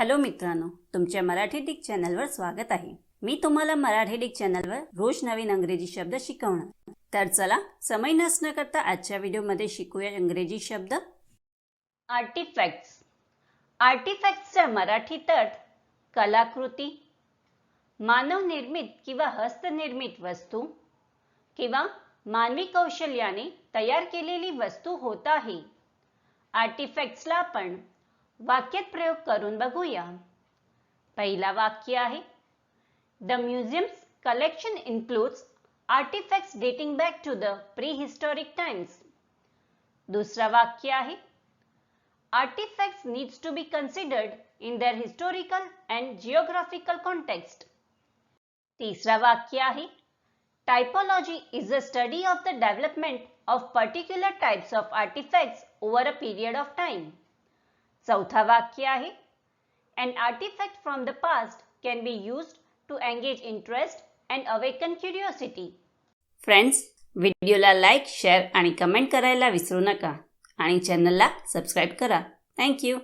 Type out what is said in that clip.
Hello मित्रांनो तुमच्या Marathi Dick चॅनलवर स्वागत आहे. मी तुम्हाला मराठी डिक चॅनलवर रोज नवीन अंग्रेजी शब्द शिकवणार. तर चला समय नसणं करता आजच्या व्हिडिओमध्ये शिकूया इंग्रजी शब्द. आर्टिफॅक्ट्स आर्टिफॅक्ट्सचा मराठी तट कलाकृती मानवनिर्मित किंवा हस्तनिर्मित वस्तू किंवा मानवी कौशल्याने तयार केलेली वस्तू होत आहे. आर्टिफॅक्ट्सला आपण वाक्यात प्रयोग करून बघूया पहिला वाक्य आहे the museums collection includes artefacts dating back to the prehistoric times दुसरा वाक्य आहे artefacts needs to be considered in their historical and geographical context तिसरा वाक्य आहे typology is a study of the development of particular types of artefacts over a period of time चौथा वाक्य आहे. And artefact from the past can be use to engage interest and awaken curiosity friends व्हिडिओला like share आणि comment करायला विसरू नका. आणि चॅनलला सबस्क्राईब करा. थँक्यू